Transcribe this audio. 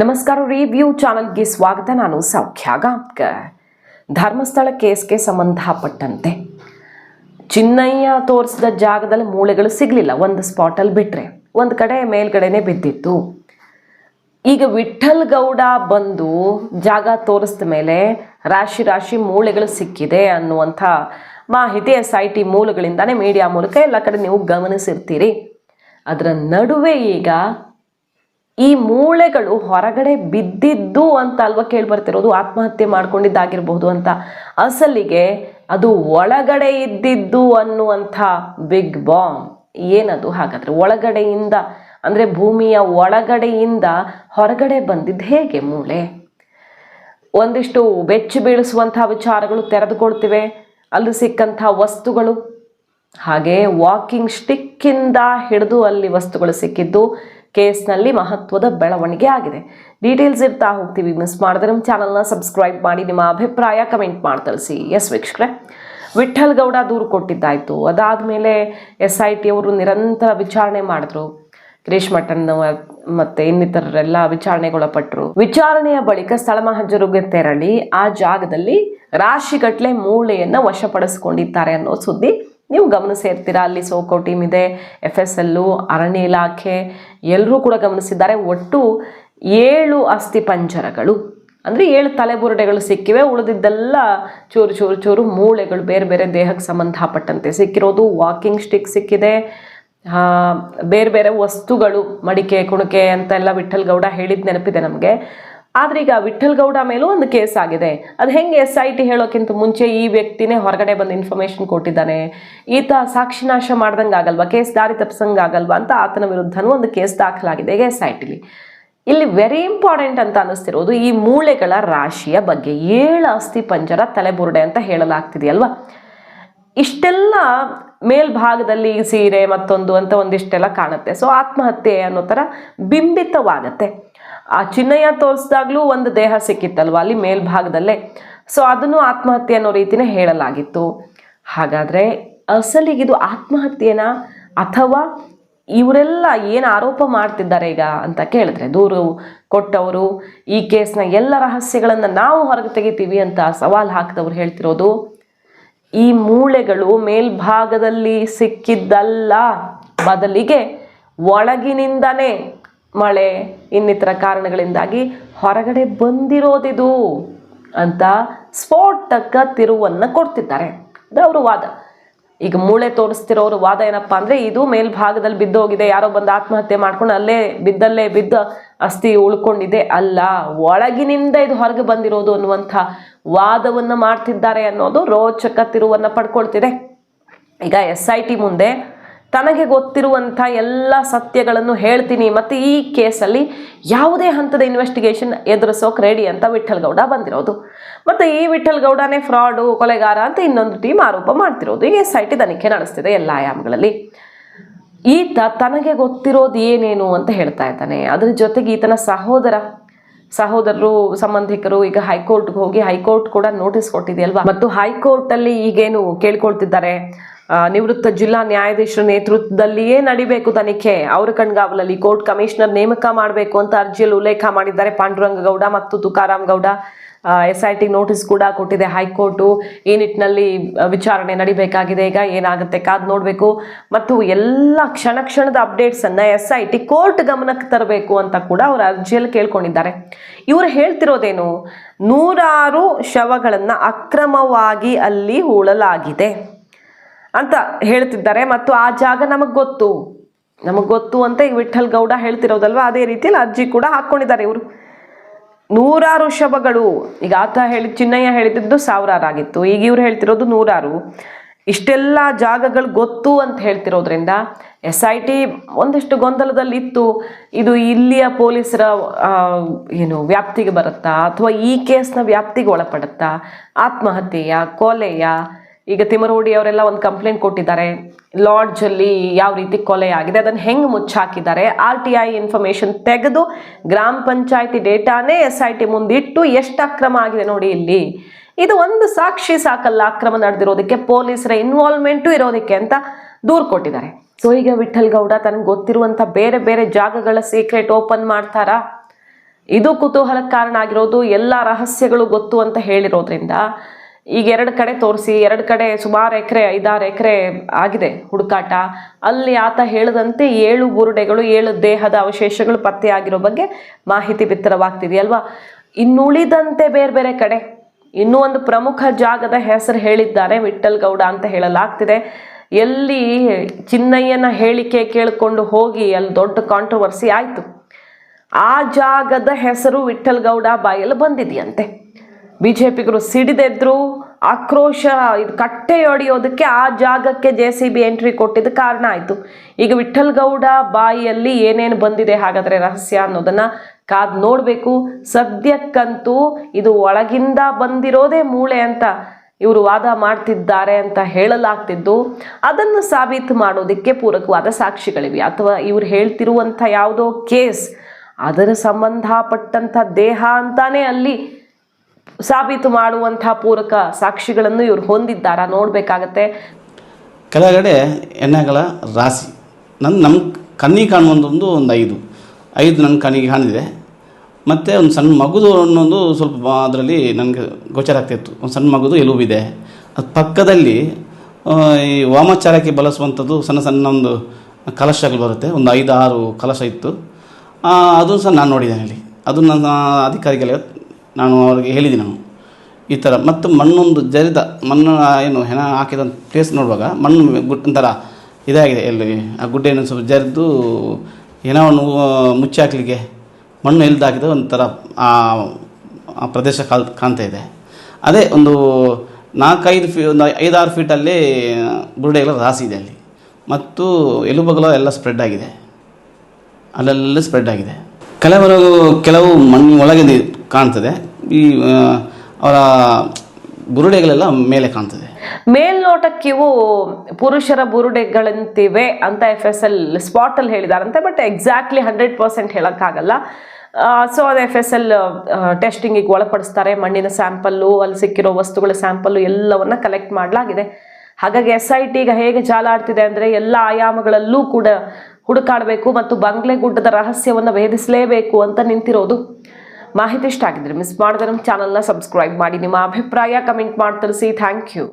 ನಮಸ್ಕಾರ ರಿವ್ಯೂ ಚಾನಲ್ಗೆ ಸ್ವಾಗತ. ನಾನು ಸೌಖ್ಯ ಧರ್ಮಸ್ಥಳ ಕೇಸ್ಗೆ ಸಂಬಂಧಪಟ್ಟಂತೆ ಚಿನ್ನಯ್ಯ ತೋರಿಸಿದ ಜಾಗದಲ್ಲಿ ಮೂಳೆಗಳು ಸಿಗಲಿಲ್ಲ. ಒಂದು ಸ್ಪಾಟಲ್ಲಿ ಬಿಟ್ಟರೆ ಒಂದು ಕಡೆ ಮೇಲ್ಗಡೆನೆ ಬಿದ್ದಿತ್ತು. ಈಗ ವಿಠಲ್ ಗೌಡ ಬಂದು ಜಾಗ ತೋರಿಸಿದ ಮೇಲೆ ರಾಶಿ ರಾಶಿ ಮೂಳೆಗಳು ಸಿಕ್ಕಿದೆ ಅನ್ನುವಂಥ ಮಾಹಿತಿ ಎಸ್ ಐ ಟಿ ಮೂಲಗಳಿಂದಾನೇ ಮೀಡಿಯಾ ಮೂಲಕ ಎಲ್ಲ ಕಡೆ ನೀವು ಗಮನಿಸಿರ್ತೀರಿ. ಅದರ ನಡುವೆ ಈಗ ಈ ಮೂಳೆಗಳು ಹೊರಗಡೆ ಬಿದ್ದಿದ್ದು ಅಂತ ಅಲ್ವಾ ಕೇಳಿ ಬರ್ತಿರೋದು ಆತ್ಮಹತ್ಯೆ ಮಾಡ್ಕೊಂಡಿದ್ದಾಗಿರ್ಬಹುದು ಅಂತ. ಅಸಲಿಗೆ ಅದು ಒಳಗಡೆ ಇದ್ದಿದ್ದು ಅನ್ನುವಂಥ ಬಿಗ್ ಬಾಂಬ್ ಏನದು ಹಾಗಾದ್ರೆ? ಒಳಗಡೆಯಿಂದ, ಅಂದರೆ ಭೂಮಿಯ ಒಳಗಡೆಯಿಂದ ಹೊರಗಡೆ ಬಂದಿದ್ದು ಹೇಗೆ ಮೂಳೆ? ಒಂದಿಷ್ಟು ಬೆಚ್ಚು ಬೀಳಿಸುವಂಥ ವಿಚಾರಗಳು ತೆರೆದುಕೊಳ್ತಿವೆ. ಅಲ್ಲಿ ಸಿಕ್ಕಂಥ ವಸ್ತುಗಳು, ಹಾಗೆ ವಾಕಿಂಗ್ ಸ್ಟಿಕ್ಕಿಂದ ಹಿಡಿದು ಅಲ್ಲಿ ವಸ್ತುಗಳು ಸಿಕ್ಕಿದ್ದು. ಕೇಸ್ನಲ್ಲಿ ಮಹತ್ವದ ಬೆಳವಣಿಗೆ ಆಗಿದೆ. ಡೀಟೇಲ್ಸ್ ಇರ್ತಾ ಹೋಗ್ತೀವಿ. ಮಿಸ್ ಮಾಡಿದ್ರೆ ನಮ್ಮ ಚಾನಲ್ನ ಸಬ್ಸ್ಕ್ರೈಬ್ ಮಾಡಿ, ನಿಮ್ಮ ಅಭಿಪ್ರಾಯ ಕಮೆಂಟ್ ಮಾಡಿ ತಿಳಿಸಿ. ಎಸ್ ವೀಕ್ಷಕರೇ ವಿಠಲ್ ಗೌಡ ದೂರು ಅದಾದ ಮೇಲೆ ಎಸ್ ಐ ಟಿ ಅವರು ನಿರಂತರ ವಿಚಾರಣೆ ಮಾಡಿದ್ರು. ಗಿರೀಶ್ ಮಠನ್ ಮತ್ತೆ ಇನ್ನಿತರರೆಲ್ಲ ವಿಚಾರಣೆಗೊಳಪಟ್ಟರು ವಿಚಾರಣೆಯ ಬಳಿಕ ಸ್ಥಳ ಮಹಜರುಗೆ ತೆರಳಿ, ಆ ಜಾಗದಲ್ಲಿ ರಾಶಿಗಟ್ಲೆ ಮೂಳೆಯನ್ನ ವಶಪಡಿಸಿಕೊಂಡಿದ್ದಾರೆ ಅನ್ನೋ ಸುದ್ದಿ ನೀವು ಗಮನಿಸಿರ್ತೀರಾ ಅಲ್ಲಿ ಸೋಕೋ ಟೀಮ್ ಇದೆ ಎಫ್ ಎಸ್ ಎಲ್ಲು ಅರಣ್ಯ ಇಲಾಖೆ ಎಲ್ಲರೂ ಕೂಡ ಗಮನಿಸಿದ್ದಾರೆ. ಒಟ್ಟು ಏಳು ಅಸ್ಥಿ ಪಂಜರಗಳು, ಅಂದರೆ ಏಳು ತಲೆಬುರುಡೆಗಳು ಸಿಕ್ಕಿವೆ. ಉಳಿದಿದ್ದೆಲ್ಲ ಚೂರು ಚೂರು ಚೂರು ಮೂಳೆಗಳು, ಬೇರೆ ಬೇರೆ ದೇಹಕ್ಕೆ ಸಂಬಂಧಪಟ್ಟಂತೆ ಸಿಕ್ಕಿರೋದು. ವಾಕಿಂಗ್ ಸ್ಟಿಕ್ ಸಿಕ್ಕಿದೆ. ಬೇರೆ ಬೇರೆ ವಸ್ತುಗಳು, ಮಡಿಕೆ, ಕುಣಿಕೆ ಅಂತೆಲ್ಲ ವಿಠಲ್ ಗೌಡ ಹೇಳಿದ ನೆನಪಿದೆ ನಮಗೆ. ಆದ್ರೆ ಈಗ ವಿಠಲ್ ಗೌಡ ಮೇಲೂ ಒಂದು ಕೇಸ್ ಆಗಿದೆ. ಅದು ಹೆಂಗೆ ಎಸ್ ಐ ಟಿ ಹೇಳೋಕ್ಕಿಂತ ಮುಂಚೆ ಈ ವ್ಯಕ್ತಿನೇ ಹೊರಗಡೆ ಬಂದು ಇನ್ಫಾರ್ಮೇಶನ್ ಕೊಟ್ಟಿದ್ದಾನೆ. ಈತ ಸಾಕ್ಷಿನಾಶ ಮಾಡ್ದಂಗೆ ಆಗಲ್ವಾ? ಕೇಸ್ ದಾರಿ ತಪ್ಪಿಸಂಗೆ ಆಗಲ್ವಾ ಅಂತ ಆತನ ವಿರುದ್ಧನೂ ಒಂದು ಕೇಸ್ ದಾಖಲಾಗಿದೆ ಎಸ್ ಐ ಟಿಲಿ ಇಲ್ಲಿ ವೆರಿ ಇಂಪಾರ್ಟೆಂಟ್ ಅಂತ ಅನ್ನಿಸ್ತಿರೋದು ಈ ಮೂಳೆಗಳ ರಾಶಿಯ ಬಗ್ಗೆ. ಏಳು ಅಸ್ಥಿ ಪಂಜರ ತಲೆಬುರುಡೆ ಅಂತ ಹೇಳಲಾಗ್ತಿದೆಯಲ್ವಾ? ಇಷ್ಟೆಲ್ಲ ಮೇಲ್ಭಾಗದಲ್ಲಿ ಸೀರೆ ಮತ್ತೊಂದು ಅಂತ ಒಂದಿಷ್ಟೆಲ್ಲ ಕಾಣುತ್ತೆ. ಸೊ ಆತ್ಮಹತ್ಯೆ ಅನ್ನೋ ಥರ ಬಿಂಬಿತವಾಗತ್ತೆ. ಆ ಚಿನ್ನಯ್ಯ ತೋರಿಸಿದಾಗ್ಲೂ ಒಂದು ದೇಹ ಸಿಕ್ಕಿತ್ತಲ್ವ? ಅಲ್ಲಿ ಮೇಲ್ಭಾಗದಲ್ಲೇ. ಸೊ ಅದನ್ನು ಆತ್ಮಹತ್ಯೆ ಅನ್ನೋ ರೀತಿನೇ ಹೇಳಲಾಗಿತ್ತು. ಹಾಗಾದರೆ ಅಸಲಿಗಿದು ಆತ್ಮಹತ್ಯೆನ? ಅಥವಾ ಇವರೆಲ್ಲ ಏನು ಆರೋಪ ಮಾಡ್ತಿದ್ದಾರೆ ಈಗ ಅಂತ ಕೇಳಿದ್ರೆ, ದೂರು ಕೊಟ್ಟವರು, ಈ ಕೇಸ್ನ ಎಲ್ಲ ರಹಸ್ಯಗಳನ್ನು ನಾವು ಹೊರಗೆ ತೆಗಿತೀವಿ ಅಂತ ಸವಾಲು ಹಾಕಿದವ್ರು ಹೇಳ್ತಿರೋದು, ಈ ಮೂಳೆಗಳು ಮೇಲ್ಭಾಗದಲ್ಲಿ ಸಿಕ್ಕಿದ್ದಲ್ಲ, ಬದಲಿಗೆ ಒಳಗಿನಿಂದನೇ ಮಳೆ ಇನ್ನಿತರ ಕಾರಣಗಳಿಂದಾಗಿ ಹೊರಗಡೆ ಬಂದಿರೋದಿದು ಅಂತ ಸ್ಫೋಟಕ ತಿರುವನ್ನು ಕೊಡ್ತಿದ್ದಾರೆ. ಅದು ಅವರು ವಾದ. ಈಗ ಮೂಳೆ ತೋರಿಸ್ತಿರೋರು ವಾದ ಏನಪ್ಪಾ ಅಂದ್ರೆ ಇದು ಮೇಲ್ಭಾಗದಲ್ಲಿ ಬಿದ್ದೋಗಿದೆ, ಯಾರೋ ಬಂದು ಆತ್ಮಹತ್ಯೆ ಮಾಡ್ಕೊಂಡು ಅಲ್ಲೇ ಬಿದ್ದಲ್ಲೇ ಬಿದ್ದ ಅಸ್ಥಿ ಉಳ್ಕೊಂಡಿದೆ ಅಲ್ಲ, ಒಳಗಿನಿಂದ ಇದು ಹೊರಗೆ ಬಂದಿರೋದು ಅನ್ನುವಂಥ ವಾದವನ್ನ ಮಾಡ್ತಿದ್ದಾರೆ ಅನ್ನೋದು ರೋಚಕ ತಿರುವನ್ನ ಪಡ್ಕೊಳ್ತಿದೆ. ಈಗ ಎಸ್ ಐ ಟಿ ಮುಂದೆ ತನಗೆ ಗೊತ್ತಿರುವಂಥ ಎಲ್ಲ ಸತ್ಯಗಳನ್ನು ಹೇಳ್ತೀನಿ. ಮತ್ತು ಈ ಕೇಸಲ್ಲಿ ಯಾವುದೇ ಹಂತದ ಇನ್ವೆಸ್ಟಿಗೇಷನ್ ಎದುರಿಸೋಕೆ ರೆಡಿ ಅಂತ ವಿಠಲ್ ಗೌಡ ಬಂದಿರೋದು. ಮತ್ತು ಈ ವಿಠಲ್ ಗೌಡನೇ ಫ್ರಾಡು ಕೊಲೆಗಾರ ಅಂತ ಇನ್ನೊಂದು ಟೀಮ್ ಆರೋಪ ಮಾಡ್ತಿರೋದು. ಈ ಎಸ್ ಐ ಟಿ ತನಿಖೆ ನಡೆಸ್ತಿದೆ ಎಲ್ಲ ಆಯಾಮಗಳಲ್ಲಿ. ಈತ ತನಗೆ ಗೊತ್ತಿರೋದು ಏನೇನು ಅಂತ ಹೇಳ್ತಾ ಇದ್ದಾನೆ. ಅದ್ರ ಜೊತೆಗೆ ಈತನ ಸಹೋದರ, ಸಹೋದರರು, ಸಂಬಂಧಿಕರು ಈಗ ಹೈಕೋರ್ಟ್ಗೆ ಹೋಗಿ ಹೈಕೋರ್ಟ್ ಕೂಡ ನೋಟಿಸ್ ಕೊಟ್ಟಿದೆಯಲ್ವಾ ಮತ್ತು ಹೈಕೋರ್ಟ್ ಅಲ್ಲಿ ಈಗೇನು ಕೇಳ್ಕೊಳ್ತಿದ್ದಾರೆ? ನಿವೃತ್ತ ಜಿಲ್ಲಾ ನ್ಯಾಯಾಧೀಶರ ನೇತೃತ್ವದಲ್ಲಿಯೇ ನಡಿಬೇಕು ತನಿಖೆ. ಅವರ ಕಣ್ಗಾವಲಲ್ಲಿ ಕೋರ್ಟ್ ಕಮಿಷನರ್ ನೇಮಕ ಮಾಡಬೇಕು ಅಂತ ಅರ್ಜಿಯಲ್ಲಿ ಉಲ್ಲೇಖ ಮಾಡಿದ್ದಾರೆ ಪಾಂಡುರಂಗ ಗೌಡ ಮತ್ತು Tukaram Gowda S I T notice ಕೂಡ ಕೊಟ್ಟಿದೆ ಹೈಕೋರ್ಟು. ಈ ನಿಟ್ಟಿನಲ್ಲಿ ವಿಚಾರಣೆ ನಡಿಬೇಕಾಗಿದೆ. ಈಗ ಏನಾಗುತ್ತೆ ಕಾದ್ ನೋಡಬೇಕು. ಮತ್ತು ಎಲ್ಲ ಕ್ಷಣ ಕ್ಷಣದ ಅಪ್ಡೇಟ್ಸ್ ಅನ್ನ ಎಸ್ ಐ ಟಿ ಕೋರ್ಟ್ ಗಮನಕ್ಕೆ ತರಬೇಕು ಅಂತ ಕೂಡ ಅವರು ಅರ್ಜಿಯಲ್ಲಿ ಕೇಳ್ಕೊಂಡಿದ್ದಾರೆ. ಇವರು ಹೇಳ್ತಿರೋದೇನು? ನೂರಾರು ಶವಗಳನ್ನು ಅಕ್ರಮವಾಗಿ ಅಲ್ಲಿ ಹೂಳಲಾಗಿದೆ. ಅಂತ ಹೇಳ್ತಿದ್ದಾರೆ. ಮತ್ತು ಆ ಜಾಗ ನಮಗೆ ಗೊತ್ತು. ನಮಗೆ ಗೊತ್ತು ಅಂತ ಈಗ ವಿಠಲ್ ಗೌಡ ಹೇಳ್ತಿರೋದಲ್ವಾ? ಅದೇ ರೀತಿಯಲ್ಲಿ ಅರ್ಜಿ ಕೂಡ ಹಾಕ್ಕೊಂಡಿದ್ದಾರೆ ಇವರು. ನೂರಾರು ಶಬಗಳು ಈಗ ಆತ ಹೇಳಿ, ಚಿನ್ನಯ್ಯ ಹೇಳಿದ್ದು ಸಾವಿರಾರು ಆಗಿತ್ತು ಈಗ ಇವ್ರು ಹೇಳ್ತಿರೋದು ನೂರಾರು. ಇಷ್ಟೆಲ್ಲ ಜಾಗಗಳು ಗೊತ್ತು ಅಂತ ಹೇಳ್ತಿರೋದ್ರಿಂದ ಎಸ್ ಐ ಟಿ ಒಂದಿಷ್ಟು ಗೊಂದಲದಲ್ಲಿ ಇತ್ತು ಇದು ಇಲ್ಲಿಯ ಪೊಲೀಸರ ಏನು ವ್ಯಾಪ್ತಿಗೆ ಬರುತ್ತಾ? ಅಥವಾ ಈ ಕೇಸ್ನ ವ್ಯಾಪ್ತಿಗೆ ಒಳಪಡುತ್ತಾ? ಆತ್ಮಹತ್ಯೆಯ, ಕೊಲೆಯ ಈಗ ತಿಮರೋಡಿ ಅವರೆಲ್ಲ ಒಂದು ಕಂಪ್ಲೇಂಟ್ ಕೊಟ್ಟಿದ್ದಾರೆ. ಲಾಡ್ಜ್ ಅಲ್ಲಿ ಯಾವ ರೀತಿ ಕೊಲೆ ಆಗಿದೆ, ಅದನ್ನು ಹೆಂಗೆ ಮುಚ್ಚಾಕಿದ್ದಾರೆ? ಆರ್ ಟಿ ಐ ಇನ್ಫಾರ್ಮೇಶನ್ ತೆಗೆದು ಗ್ರಾಮ ಪಂಚಾಯತಿ ಡೇಟಾನೇ ಎಸ್ ಐ ಟಿ ಮುಂದಿಟ್ಟು ಎಷ್ಟು ಅಕ್ರಮ ಆಗಿದೆ ನೋಡಿ ಇಲ್ಲಿ. ಇದು ಒಂದು ಸಾಕ್ಷಿ ಸಾಕಲ್ಲ ಅಕ್ರಮ ನಡೆದಿರೋದಕ್ಕೆ, ಪೊಲೀಸರ ಇನ್ವಾಲ್ವ್ಮೆಂಟು ಇರೋದಕ್ಕೆ ಅಂತ ದೂರು ಕೊಟ್ಟಿದ್ದಾರೆ. ಸೊ ಈಗ ವಿಠಲ್ ಗೌಡ ತನಗೆ ಗೊತ್ತಿರುವಂಥ ಬೇರೆ ಬೇರೆ ಜಾಗಗಳ ಸೀಕ್ರೆಟ್ ಓಪನ್ ಮಾಡ್ತಾರಾ? ಇದು ಕುತೂಹಲಕ್ಕೆ ಕಾರಣ ಆಗಿರೋದು, ಎಲ್ಲ ರಹಸ್ಯಗಳು ಗೊತ್ತು ಅಂತ ಹೇಳಿರೋದ್ರಿಂದ ಈಗ ಎರಡು ಕಡೆ ತೋರಿಸಿ, ಎರಡು ಕಡೆ ಸುಮಾರು ಎಕರೆ, ಐದಾರು ಎಕರೆ ಆಗಿದೆ ಹುಡುಕಾಟ. ಅಲ್ಲಿ ಆತ ಹೇಳದಂತೆ ಏಳು ಬುರುಡೆಗಳು ಏಳು ದೇಹದ ಅವಶೇಷಗಳು ಪತ್ತೆಯಾಗಿರೋ ಬಗ್ಗೆ ಮಾಹಿತಿ ಬಿತ್ತರವಾಗ್ತಿದೆಯಲ್ವಾ ಇನ್ನುಳಿದಂತೆ ಬೇರೆ ಬೇರೆ ಕಡೆ, ಇನ್ನೂ ಒಂದು ಪ್ರಮುಖ ಜಾಗದ ಹೆಸರು ಹೇಳಿದ್ದಾರೆ ವಿಠಲ್ ಗೌಡ ಅಂತ ಹೇಳಲಾಗ್ತಿದೆ. ಎಲ್ಲಿ ಚಿನ್ನಯ್ಯನ ಹೇಳಿಕೆ ಕೇಳಿಕೊಂಡು ಹೋಗಿ, ಅಲ್ಲಿ ದೊಡ್ಡ ಕಾಂಟ್ರವರ್ಸಿ ಆಯಿತು. ಆ ಜಾಗದ ಹೆಸರು ವಿಠಲ್ ಗೌಡ ಬಾಯಲ್ಲಿ ಬಂದಿದೆಯಂತೆ. ಬಿ ಜೆ ಪಿಗರು ಸಿಡಿದೆದ್ರು ಆಕ್ರೋಶ, ಇದು ಕಟ್ಟೆ ಹೊಡೆಯೋದಕ್ಕೆ ಆ ಜಾಗಕ್ಕೆ ಜೆ ಸಿ ಬಿ ಎಂಟ್ರಿ ಕೊಟ್ಟಿದ್ದು ಕಾರಣ ಆಯಿತು. ಈಗ ವಿಠಲ್ಗೌಡ ಬಾಯಿಯಲ್ಲಿ ಏನೇನು ಬಂದಿದೆ ಹಾಗಾದರೆ ರಹಸ್ಯ ಅನ್ನೋದನ್ನು ಕಾದ್ ನೋಡಬೇಕು. ಸದ್ಯಕ್ಕಂತೂ ಇದು ಒಳಗಿಂದ ಬಂದಿರೋದೇ ಮೂಳೆ ಅಂತ ಇವರು ವಾದ ಮಾಡ್ತಿದ್ದಾರೆ ಅಂತ ಹೇಳಲಾಗ್ತಿದ್ದು. ಅದನ್ನು ಸಾಬೀತು ಮಾಡೋದಕ್ಕೆ ಪೂರಕವಾದ ಸಾಕ್ಷಿಗಳಿವೆ. ಅಥವಾ ಇವರು ಹೇಳ್ತಿರುವಂಥ ಯಾವುದೋ ಕೇಸ್, ಅದರ ಸಂಬಂಧಪಟ್ಟಂಥ ದೇಹ ಅಂತಾನೆ ಅಲ್ಲಿ ಸಾಬೀತು ಮಾಡುವಂತಹ ಪೂರಕ ಸಾಕ್ಷಿಗಳನ್ನು ಇವರು ಹೊಂದಿದ್ದಾರ? ನೋಡಬೇಕಾಗತ್ತೆ. ಕೆಳಗಡೆ ಎಣ್ಣೆಗಳ ರಾಶಿ. ನನ್ನ ನಮ್ಮ ಕಣ್ಣಿಗೆ ಕಾಣುವಂಥದ್ದು ಒಂದು ಐದು. ಐದು ನನ್ನ ಕಣ್ಣಿಗೆ ಕಾಣಿದೆ. ಮತ್ತು ಒಂದು ಸಣ್ಣ ಮಗುದು ಅನ್ನೋದು ಸ್ವಲ್ಪ ಅದರಲ್ಲಿ ನನಗೆ ಗೋಚರ ಆಗ್ತಿತ್ತು. ಒಂದು ಸಣ್ಣ ಮಗುದು ಎಲುಬಿದೆ. ಅದು ಪಕ್ಕದಲ್ಲಿ ಈ ವಾಮಾಚಾರಕ್ಕೆ ಬಳಸುವಂಥದ್ದು ಸಣ್ಣ ಸಣ್ಣ ಒಂದು ಕಲಶಗಳು ಬರುತ್ತೆ. ಒಂದು ಐದು ಆರು ಕಲಶ ಇತ್ತು. ಅದು ಸಹ ನಾನು ನೋಡಿದ್ದೇನೆ ಅಲ್ಲಿ. ಅದು ನನ್ನ ಅಧಿಕಾರಿಗಳಿಗೆ ನಾನು ಅವರಿಗೆ ಹೇಳಿದ್ದೀನಿ ನಾನು. ಈ ಥರ ಮತ್ತು ಮಣ್ಣೊಂದು ಜರಿದ ಮಣ್ಣು ಏನು ಹೆಣ ಹಾಕಿದ ಪ್ಲೇಸ್ ನೋಡುವಾಗ ಮಣ್ಣು ಗುಡ್ ಒಂಥರ ಇದಾಗಿದೆ ಎಲ್ಲಿ ಆ ಗುಡ್ಡೆಯನ್ನು ಸ್ವಲ್ಪ ಜರಿದು ಹೆಣವನ್ನು ಮುಚ್ಚಿ ಹಾಕಲಿಕ್ಕೆ ಮಣ್ಣು ಎಲ್ದು ಹಾಕಿದ ಒಂಥರ ಆ ಪ್ರದೇಶ ಕಾಲ್, ಕಾಣ್ತಾ ಇದೆ. ಅದೇ ಒಂದು ನಾಲ್ಕೈದು ಫೀ, ಒಂದು ಐದಾರು ಫೀಟಲ್ಲಿ ಬುರುಡೆಗಳ ರಾಸಿ ಇದೆ ಅಲ್ಲಿ. ಮತ್ತು ಎಲುಬಗಲ ಎಲ್ಲ ಸ್ಪ್ರೆಡ್ ಆಗಿದೆ. ಅಲ್ಲೆಲ್ಲ ಸ್ಪ್ರೆಡ್ ಆಗಿದೆ. ಕೆಲವರು ಕೆಲವು ಮಣ್ಣು ಒಳಗೆ ಕಾಣ್ತದೆ. ಈ ಅವರ ಬುರುಡೆಗಳೆಲ್ಲ ಮೇಲೆ ಕಾಣ್ತದೆ. ಮೇಲ್ನೋಟಕ್ಕಿವು ಪುರುಷರ ಬುರುಡೆಗಳಂತಿವೆ ಅಂತ ಎಫ್ ಎಸ್ ಎಲ್ ಸ್ಪಾಟಲ್ಲಿ ಹೇಳಿದಾರಂತೆ ಬಟ್ ಎಕ್ಸಾಕ್ಟ್ಲಿ ಹಂಡ್ರೆಡ್ ಪರ್ಸೆಂಟ್ ಹೇಳೋಕ್ಕಾಗಲ್ಲ. ಸೊ ಅದು ಎಫ್ ಎಸ್ ಎಲ್ ಟೆಸ್ಟಿಂಗಿಗೆ ಒಳಪಡಿಸ್ತಾರೆ. ಮಣ್ಣಿನ ಸ್ಯಾಂಪಲ್ಲು, ಅಲ್ಲಿ ಸಿಕ್ಕಿರೋ ವಸ್ತುಗಳ ಸ್ಯಾಂಪಲ್ಲು ಎಲ್ಲವನ್ನ ಕಲೆಕ್ಟ್ ಮಾಡಲಾಗಿದೆ. ಹಾಗಾಗಿ ಎಸ್ ಐ ಟಿ ಈಗ ಹೇಗೆ ಜಾಲಾಡ್ತಿದೆ ಅಂದರೆ ಎಲ್ಲ ಆಯಾಮಗಳಲ್ಲೂ ಕೂಡ ಹುಡುಕಾಡಬೇಕು ಮತ್ತು ಬಂಗ್ಲೆ ಗುಡ್ಡದ ರಹಸ್ಯವನ್ನು ಭೇದಿಸಲೇಬೇಕು ಅಂತ ನಿಂತಿರೋದು. ಮಾಹಿತಿ ಇಷ್ಟ ಆಗಿದ್ರೆ ಮಿಸ್ ಮಾಡಿದ್ರೆ ನಮ್ಮ ಚಾನಲ್ನ ಸಬ್ಸ್ಕ್ರೈಬ್ ಮಾಡಿ. ನಿಮ್ಮ ಅಭಿಪ್ರಾಯ ಕಮೆಂಟ್ ಮಾಡಿ ತಿಳಿಸಿ ಥ್ಯಾಂಕ್ ಯು